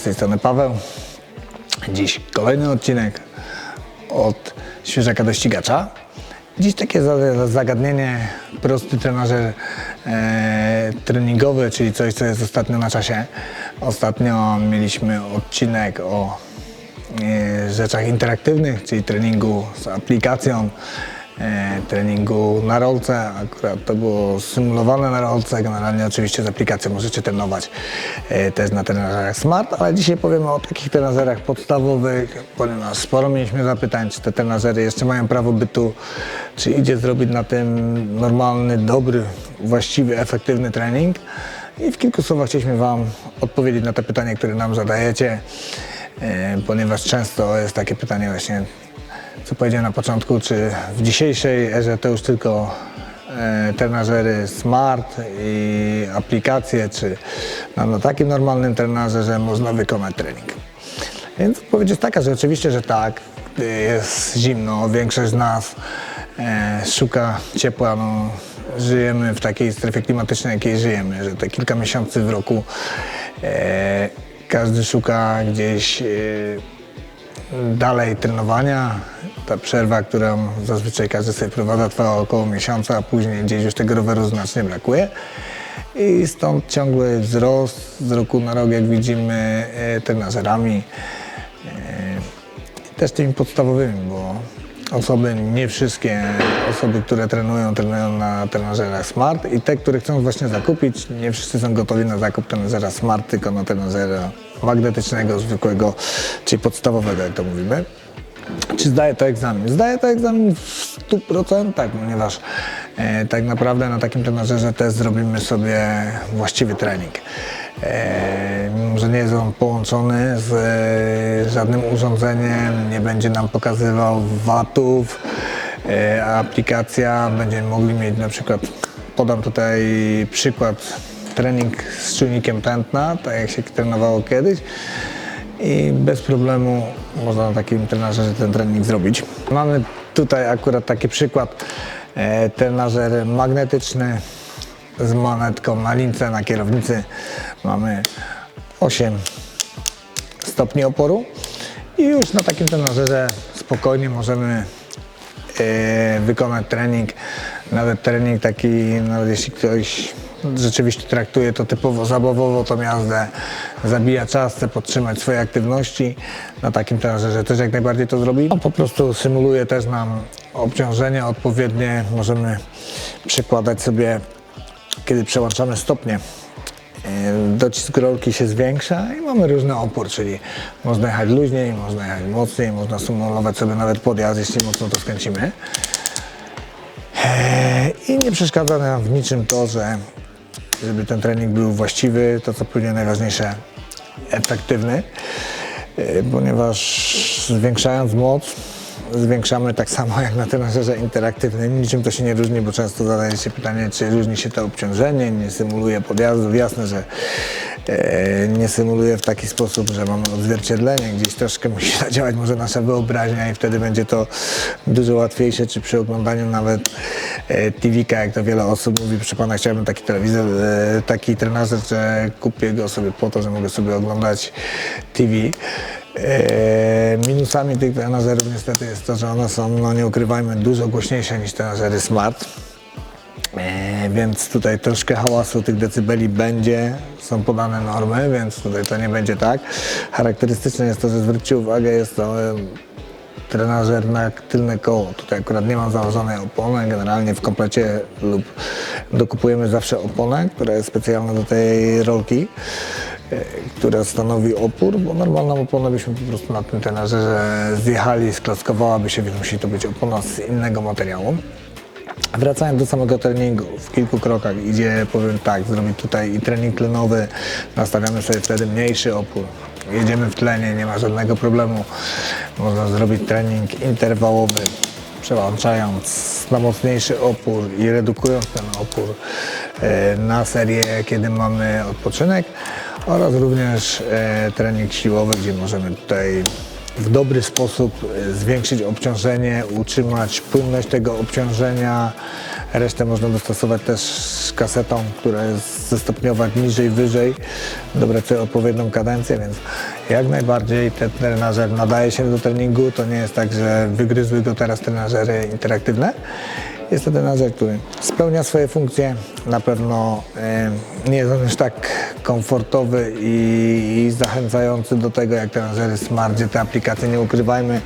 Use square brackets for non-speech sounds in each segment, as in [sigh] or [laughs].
z tej strony Paweł. Dziś kolejny odcinek od świeżaka do ścigacza. Dziś takie za- zagadnienie, prosty trenażer e, treningowy, czyli coś, co jest ostatnio na czasie. Ostatnio mieliśmy odcinek o e, rzeczach interaktywnych, czyli treningu z aplikacją, treningu na rolce. Akurat to było symulowane na rolce, generalnie oczywiście z aplikacją możecie trenować e, też na trenażerach Smart, ale dzisiaj powiemy o takich trenażerach podstawowych, ponieważ sporo mieliśmy zapytań, czy te trenażery jeszcze mają prawo bytu, czy idzie zrobić na tym normalny, dobry, właściwy, efektywny trening. I w kilku słowach chcieliśmy Wam odpowiedzieć na te pytania, które nam zadajecie, e, ponieważ często jest takie pytanie właśnie, co powiedziałem na początku, czy w dzisiejszej erze to już tylko e, trenażery smart i aplikacje, czy na, na takim normalnym trenażerze można wykonać trening. Więc odpowiedź jest taka, że oczywiście, że tak. Jest zimno, większość z nas e, szuka ciepła. No, żyjemy w takiej strefie klimatycznej, jakiej żyjemy, że te kilka miesięcy w roku e, każdy szuka gdzieś e, dalej trenowania. Ta przerwa, którą zazwyczaj każdy sobie prowadza, trwa około miesiąca, a później gdzieś już tego roweru znacznie brakuje. I stąd ciągły wzrost z roku na rok, jak widzimy, e, trenażerami. E, Też tymi podstawowymi, bo osoby, nie wszystkie osoby, które trenują, trenują na trenażerach Smart i te, które chcą właśnie zakupić, nie wszyscy są gotowi na zakup trenażera Smart, tylko na trenażera magnetycznego, zwykłego, czyli podstawowego, jak to mówimy. Czy zdaje to egzamin? Zdaje to egzamin w 100%, ponieważ e, tak naprawdę na takim trenażerze też zrobimy sobie właściwy trening. E, mimo, że nie jest on połączony z e, żadnym urządzeniem, nie będzie nam pokazywał watów, e, aplikacja będziemy mogli mieć na przykład, podam tutaj przykład, trening z czujnikiem tętna, tak jak się trenowało kiedyś i bez problemu można na takim trenażerze ten trening zrobić. Mamy tutaj akurat taki przykład, e, trenażer magnetyczny z monetką na lince, na kierownicy. Mamy 8 stopni oporu i już na takim trenażerze spokojnie możemy e, wykonać trening, nawet trening taki, nawet jeśli ktoś rzeczywiście traktuje to typowo zabawowo, tą jazdę, zabija czas, chce podtrzymać swoje aktywności, na takim trenażerze też jak najbardziej to zrobi. On po prostu symuluje też nam obciążenie odpowiednie, możemy przykładać sobie, kiedy przełączamy stopnie, e, docisk rolki się zwiększa i mamy różny opór, czyli można jechać luźniej, można jechać mocniej, można symulować sobie nawet podjazd, jeśli mocno to skręcimy. Eee, I nie przeszkadza nam w niczym to, że żeby ten trening był właściwy, to co pewnie najważniejsze, efektywny, eee, ponieważ zwiększając moc, zwiększamy tak samo jak na trenażerze interaktywnym. Niczym to się nie różni, bo często zadaje się pytanie, czy różni się to obciążenie, nie symuluje podjazdów. Jasne, że e, nie symuluje w taki sposób, że mamy odzwierciedlenie, gdzieś troszkę musi [laughs] zadziałać może nasza wyobraźnia i wtedy będzie to dużo łatwiejsze, czy przy oglądaniu nawet e, TV-ka, jak to wiele osób mówi, proszę pana, chciałbym taki telewizor, e, taki trenażer, że kupię go sobie po to, że mogę sobie oglądać TV. E, minusami tych trenażerów niestety jest to, że one są, no nie ukrywajmy, dużo głośniejsze niż trenażery smart. E, więc tutaj troszkę hałasu tych decybeli będzie, są podane normy, więc tutaj to nie będzie tak. Charakterystyczne jest to, że zwróćcie uwagę, jest to e, trenażer na tylne koło. Tutaj akurat nie mam założonej opony, generalnie w komplecie lub dokupujemy zawsze oponę, która jest specjalna do tej rolki, która stanowi opór, bo normalną oponę byśmy po prostu na tym trenażerze zjechali, sklockowałaby się, więc musi to być opona z innego materiału. Wracając do samego treningu, w kilku krokach idzie, powiem tak, zrobić tutaj i trening tlenowy, nastawiamy sobie wtedy mniejszy opór, jedziemy w tlenie, nie ma żadnego problemu. Można zrobić trening interwałowy, przełączając na mocniejszy opór i redukując ten opór e, na serię, kiedy mamy odpoczynek oraz również e, trening siłowy, gdzie możemy tutaj w dobry sposób e, zwiększyć obciążenie, utrzymać płynność tego obciążenia, Resztę można dostosować też kasetą, która jest zestopniować niżej, wyżej, dobrać sobie odpowiednią kadencję, więc jak najbardziej ten trenażer nadaje się do treningu. To nie jest tak, że wygryzły go teraz trenażery interaktywne. Jest to trenażer, który spełnia swoje funkcje. Na pewno nie jest on już tak komfortowy i, i zachęcający do tego jak trenażery smart, gdzie te aplikacje nie ukrywajmy.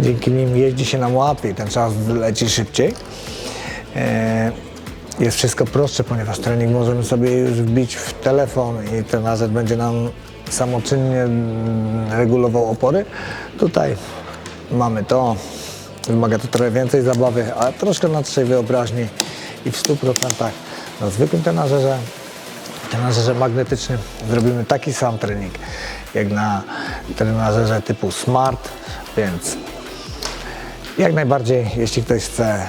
Dzięki nim jeździ się nam łatwiej, ten czas leci szybciej. E, jest wszystko prostsze, ponieważ trening możemy sobie już wbić w telefon i trenażer będzie nam samoczynnie mm, regulował opory. Tutaj mamy to, wymaga to trochę więcej zabawy, a troszkę naszej wyobraźni i w 100% na zwykłym trenażerze, trenażerze magnetycznym zrobimy taki sam trening jak na trenażerze typu Smart, więc jak najbardziej, jeśli ktoś chce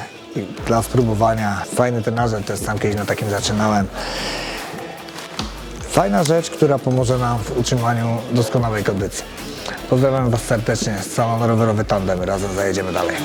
dla spróbowania, fajny trenażer, też sam kiedyś na takim zaczynałem. Fajna rzecz, która pomoże nam w utrzymaniu doskonałej kondycji. Pozdrawiam Was serdecznie z salonu rowerowy Tandem, razem zajedziemy dalej.